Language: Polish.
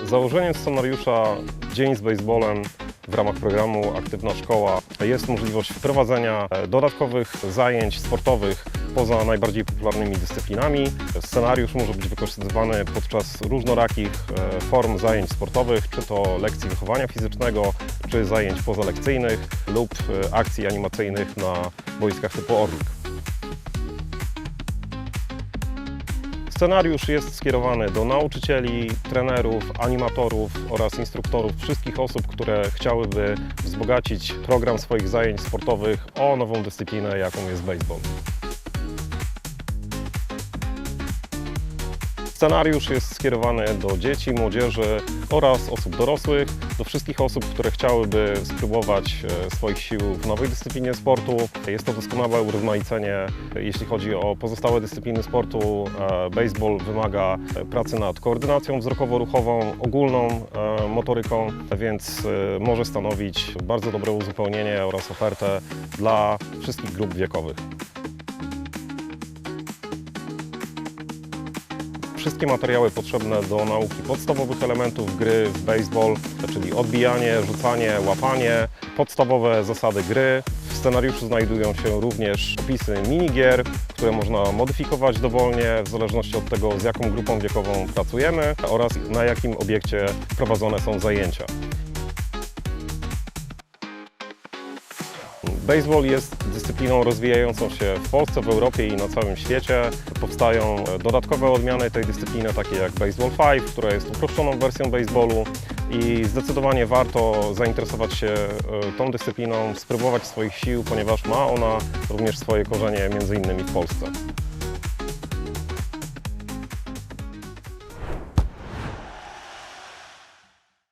Założeniem scenariusza Dzień z baseballem w ramach programu Aktywna Szkoła jest możliwość wprowadzenia e, dodatkowych zajęć sportowych poza najbardziej popularnymi dyscyplinami. Scenariusz może być wykorzystywany podczas różnorakich e, form zajęć sportowych, czy to lekcji wychowania fizycznego, czy zajęć pozalekcyjnych lub e, akcji animacyjnych na boiskach typu Orlik. Scenariusz jest skierowany do nauczycieli, trenerów, animatorów oraz instruktorów, wszystkich osób, które chciałyby wzbogacić program swoich zajęć sportowych o nową dyscyplinę, jaką jest baseball. Scenariusz jest skierowany do dzieci, młodzieży oraz osób dorosłych, do wszystkich osób, które chciałyby spróbować e, swoich sił w nowej dyscyplinie sportu. Jest to doskonałe urozmaicenie, jeśli chodzi o pozostałe dyscypliny sportu. E, Baseball wymaga e, pracy nad koordynacją wzrokowo-ruchową, ogólną motoryką, więc może stanowić bardzo dobre uzupełnienie oraz ofertę dla wszystkich grup wiekowych. Wszystkie materiały potrzebne do nauki podstawowych elementów gry w baseball, czyli odbijanie, rzucanie, łapanie, podstawowe zasady gry. W scenariuszu znajdują się również opisy minigier, które można modyfikować dowolnie w zależności od tego, z jaką grupą wiekową pracujemy oraz na jakim obiekcie prowadzone są zajęcia. Baseball jest dyscypliną rozwijającą się w Polsce, w Europie i na całym świecie. Powstają dodatkowe odmiany tej dyscypliny, takie jak Baseball 5, która jest uproszczoną wersją baseballu i zdecydowanie warto zainteresować się e, tą dyscypliną, spróbować swoich sił, ponieważ ma ona również swoje korzenie między innymi w Polsce.